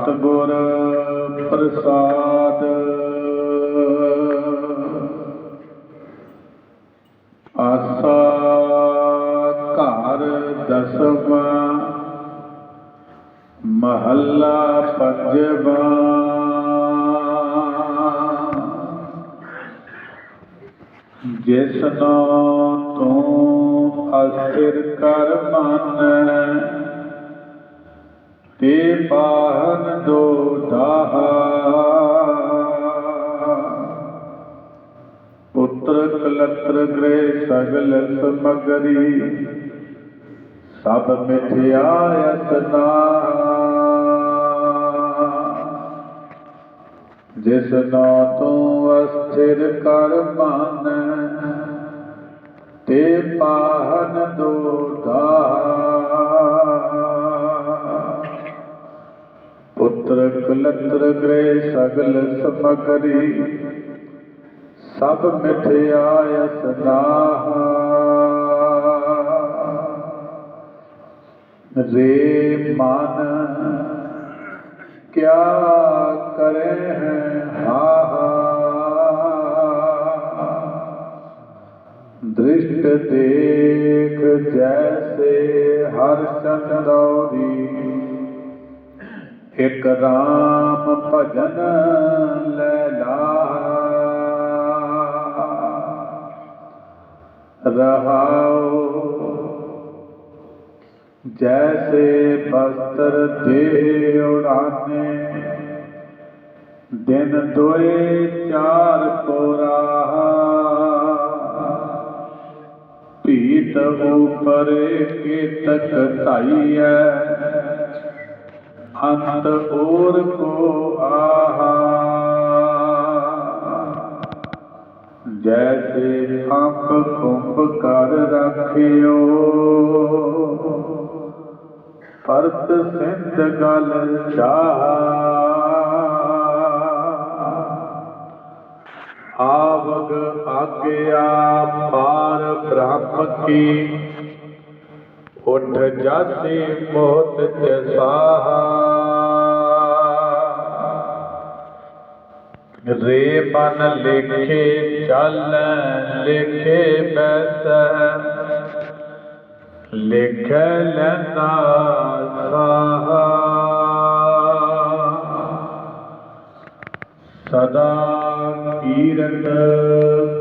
ਸਤਿਗੁਰ ਪ੍ਰਸਾਦ। ਆਸਾ ਘਰ ਦਸਵਾਂ ਮਹੱਲਾ ਪੰਜਵਾਂ ਜਿਸਨੋ ਤੂੰ ਅਸਥਿਰ ਕਰ ਮਨ ਤੇ ਪਾਹਨ ਦੋ ਦਾਹਾ। ਪੁੱਤਰ ਕਲਤਰ ਗ੍ਰਹਿ ਸਗਲ ਸਮਗਰੀ, ਸਭ ਮਿਥਿਆ ਯਤਨਾ ਜਿਸ ਨੋ ਤੂੰ ਅਸਥਿਰ ਕਰ ਮਨ, ਤੇ ਪਾਹਨ ਦੋਧਾ ਪੁੱਤਰ ਕਲਤਰ ਗ੍ਰਹਿ ਸਗਲ ਸਮਗਰੀ, ਸਭ ਮਿਥਿਆ ਯਤਨਾ ਰੇ ਮਨ ਕਿਆ ਕਰੇ ਹੈ ਹਾ ਦ੍ਰਿਸ਼ਟ ਦੇਖ ਜੈਸੇ ਹਰ ਚੰਦੌਰੀ ایک رام بھجن لیلا رہا جیسے بستر دے اڑانے دن دوئے چار کو رہا پیت اوپر کے تک تائی ہے ਅੰਤ ਔਰ ਕੋ ਆਹਾ। ਜੈਸੇ ਅੰਬ ਕੁੰਭ ਕਰ ਰੱਖਿਓ, ਪਰਤ ਸਿੰਧ ਗਲ ਚਾਹ। ਆਵਗ ਆਗਿਆ ਪਾਰ ਬ੍ਰਹਮ ਕੀ ਉਠ ਜਾਤੀ ਮੋਤ ਜਸਾਹਾ ਰੇ ਮਨ ਲਿਖੇ, ਚੱਲ ਲਿਖੇ ਬੈਸ ਲਿਖ ਲੈਂਦਾ ਸਾਹਾ। ਸਦਾ ਕੀਰਤ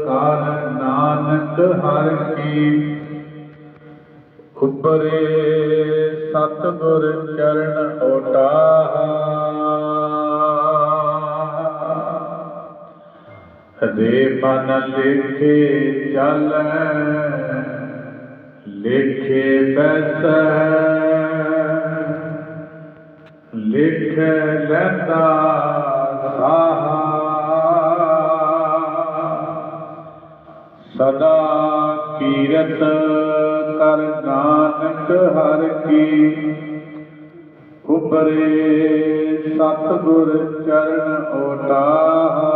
ਕਰ ਨਾਨਕ ਹਰ ਕੀ ਉਪਰੇ ਸਤਗੁਰ ਚਰਨ ਓਟਾਹਾ। ਰੇ ਮਨ ਲਿਖੇ ਚੱਲ, ਲਿਖੇ ਬੈਸੈ। ਲਿਖ ਲੈਂਦਾ ਸਾਹਾ ਸਦਾ ਕੀਰਤ ਹਰ ਕੀ? ਉਪਰੇ ਸਤਗੁਰ ਚਰਨ ਓਟਾਹਾ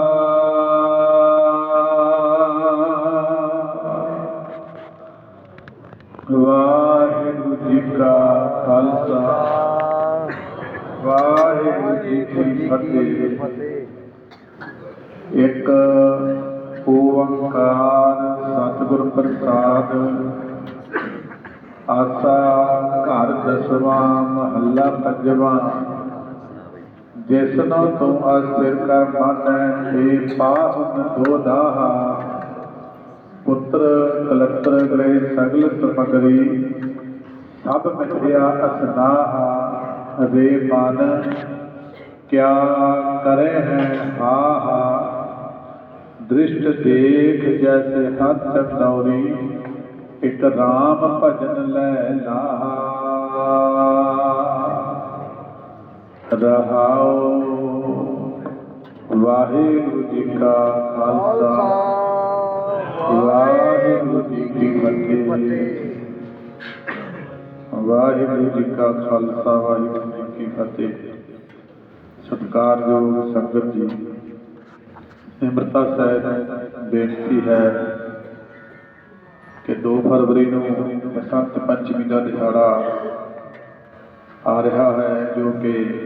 ਵਾਹਿਗੁਰੂ ਜੀ ਕਾ ਖਾਲਸਾ। ਵਾਹਿਗੁਰੂ ਜੀ ਕੀ ਫਤਿਹ। ਇੱਕ ਓੰਕਾਰ ਸਤਿਗੁਰ ਪ੍ਰਸਾਦ ਆਸਾ ਘਰ ਦਸਵਾਂ, ਮਹੱਲਾ ਪੰਜਵਾਂ। ਜਿਸਨੋ ਤੂੰ ਅਸਥਿਰ ਕਰ ਮਨ ਤੇ ਪਾਹਨ ਦੋ ਪੁੱਤਰ ਕਲਤਰ ਗ੍ਰਹਿ ਸਗਲ ਸਮਗਰੀ, ਸਭ ਮਿਥਿਆ ਅਸਨਾਹਾ ਰੇ ਮਨ, ਕਿਆ ਕਰੇ ਹੈ ਹਾ ਹਾ ਦ੍ਰਿਸ਼ਟ ਦੇਖ ਜੈਸੇ ਹੱਥ ਚੰਦੌਰੀ ਇਕ ਰਾਮ ਭਜਨ ਲੈ ਲਾ। ਰਹਾਉ ਵਾਹਿਗੁਰੂ ਜੀ ਕਾ ਖਾਲਸਾ। ਵਾਹਿਗੁਰੂ ਜੀ ਕੀ ਫਤਿਹ। ਵਾਹਿਗੁਰੂ ਜੀ ਕਾ ਖਾਲਸਾ, ਵਾਹਿਗੁਰੂ ਜੀ ਕੀ ਫਤਿਹ। ਸਤਿਕਾਰਯੋਗ ਸੰਗਤ ਜੀ ਨਿਮਰਤਾ ਸਹਿਤ ਬੇਨਤੀ ਹੈ ਕਿ 2 ਫਰਵਰੀ ਨੂੰ ਬਸੰਤ ਪੰਚਮੀ ਦਾ ਦਿਹਾੜਾ ਆ ਰਿਹਾ ਹੈ ਜੋ ਕਿ